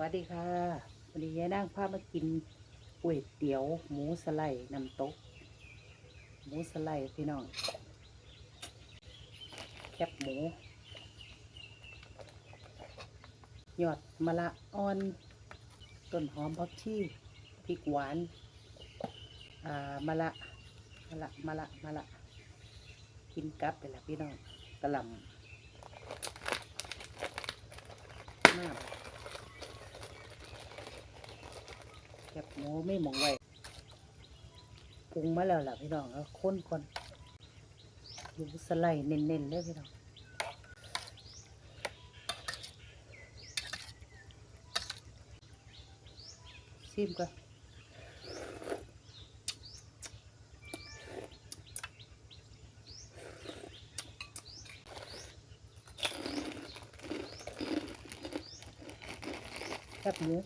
วัสดีค่ะ วันนี้ยายนั่งพามากินก๋วยเตี๋ยว หมูสไลด์น้ำตก หมูสไลด์พี่น้อง แคบหมู หยอดมะละอ่อน ต้นหอมผักชีพริกหวาน อ่ามะละมะละมะละมะละ กินกับไปละพี่น้องกระหลำน้ำแคบหมูไม่หมองไว้ปรุงมาแล้วล่ะพี่น้องแล้วค้นก่อนดูสไลด์เน้นๆเลยพี่น้องชิมก่อนแคบหมู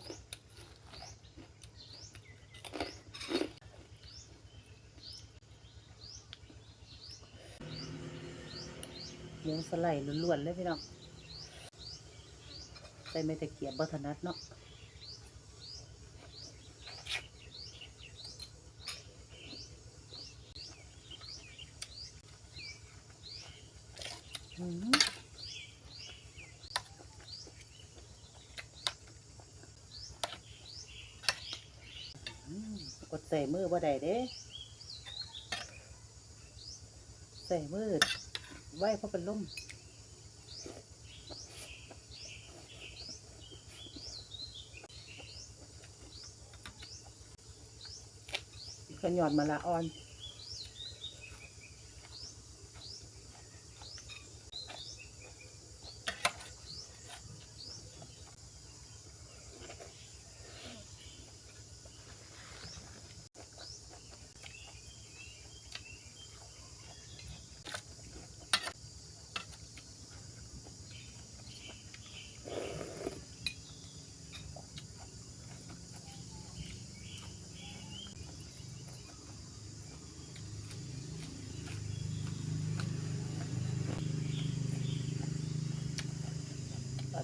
หมูสไลด์ล้วนๆเลยพี่น้องใส่ไม่ตะเกียบบัถนัดเนาะกดใส่มือบ่ได้เด้ ใส่มือ ไหวเพราะเป็นลมขยอนมาละอ่อน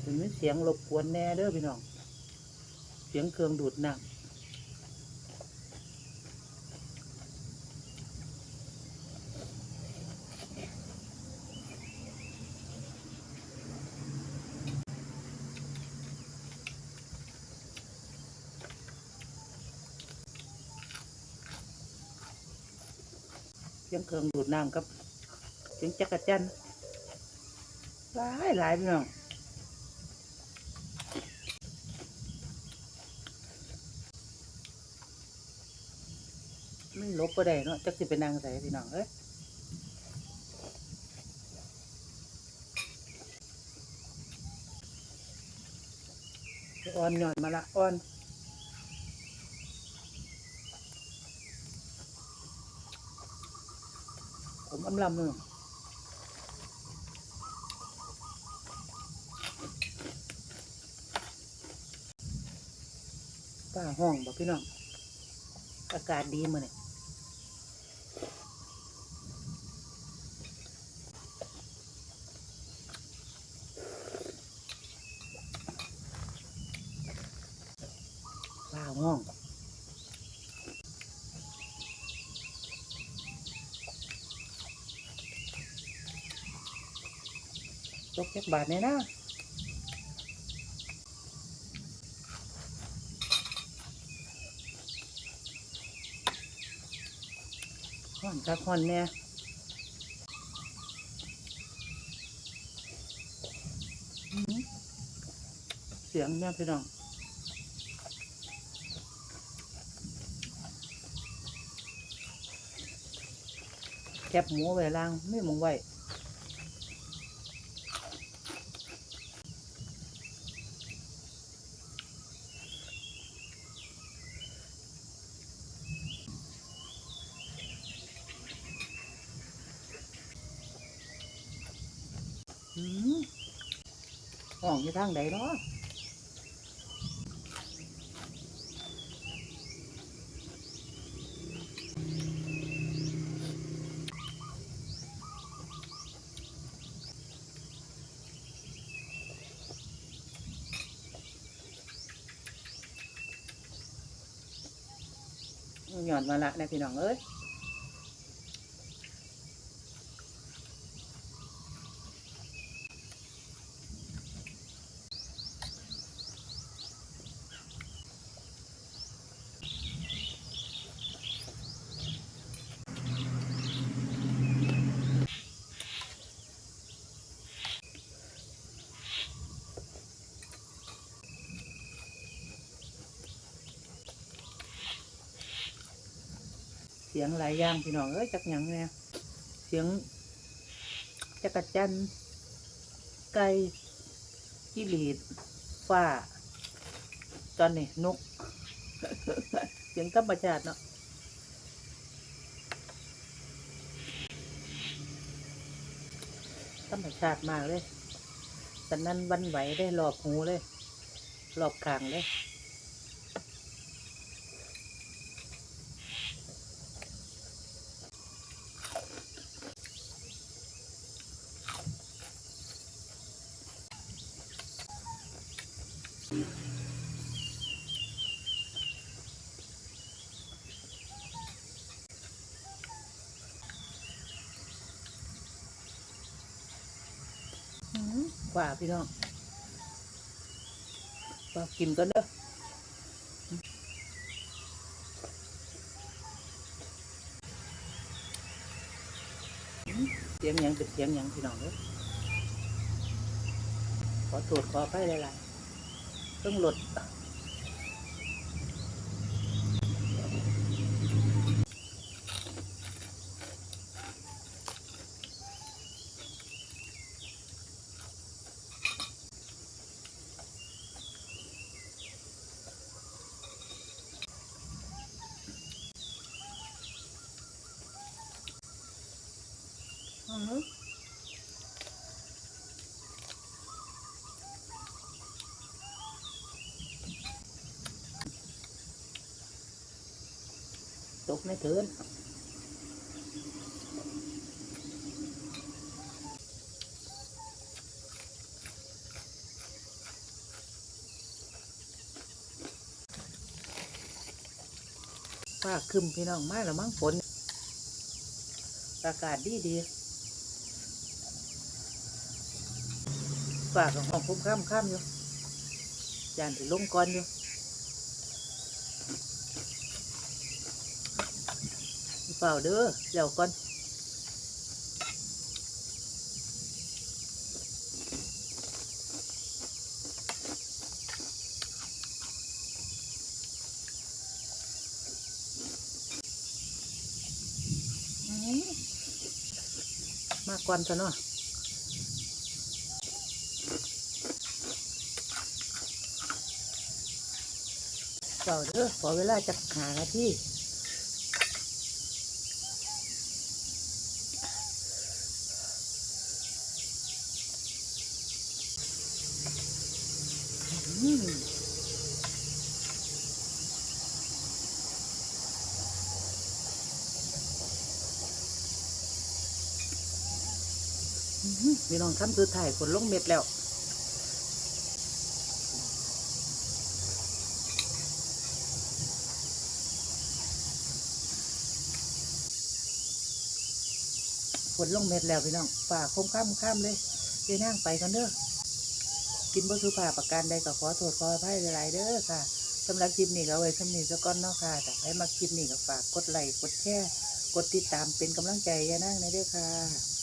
อาจจะมีเสียงรบกวนแน่เด้อพี่น้อง เสียงเครื่องดูดน้ำเสียงเครื่องดูดน้ำกับเสียงจักรจันหลายหลายพี่น้อง มันลบก็ได้เนาะจักสิเป็นนางใส่พี่น้องเอ้ยอ่อนหย่อนมาละอ่อนผมอำลำเลยป้าห้องบอกพี่น้อง อากาศดีมือนี่ว้าวห้องตกแค่บาทเนี่ยนะห้อนคักห้อนเนี่ยเสียงเนี่ยพี่น้อง บหมูไว้ล่างไม่มองไว้อืมห้องอยู่ทางใดเนาะ หย่อนมาละนะพี่น้องเอ้ย สียงหลายอย่างพี่น้องเอ้ยจักหยังเนี่ยเสียงจักรจันไก่จิลีดฟ้า ตอนนี้นก เสียงธรรมชาติเนาะธรรมชาติมากเลยตอนนั้นวันไหวได้รอบหูเลยรอบคางเลย กว่าพี่น้องก็กินก็เด้อเสียงยังเป็นเสียงยังพี่น้องเด้อขอตรวจขอไปหลายๆต้องลด ตกไม่ถึงฟ้าคึมพี่น้องมาแล้วมั้งฝน อากาศดีดี ฝากของคุ้มข้ามข้ามอยู่ยานถือลงก่อนอยู่เปล่าเด้อเดี๋ยวก่อนอื้อหือมาก่อนซะเนาะ เปล่าเด้อขอเวลาจะหานาทีอืมอื้อหือพี่น้องคำสุดท้ายฝนลงเม็ดแล้ว ฝนลงเม็ดแล้วพี่น้องฝ่าคมข้ามข้ามเลยเดี๋ยวนั่งไปกันเด้อกินบ่สุภาพประการใดก็ขอโทษขออภัยหลายๆเด้อค่ะสำหรับคลิปนี้ก็เอาไว้สำนี้ซะก้อนเนาะค่ะแต่ให้มาคลิปนี้ก็ฝากกดไลค์กดแชร์กดติดตามเป็นกำลังใจยานั่งในเด้อค่ะ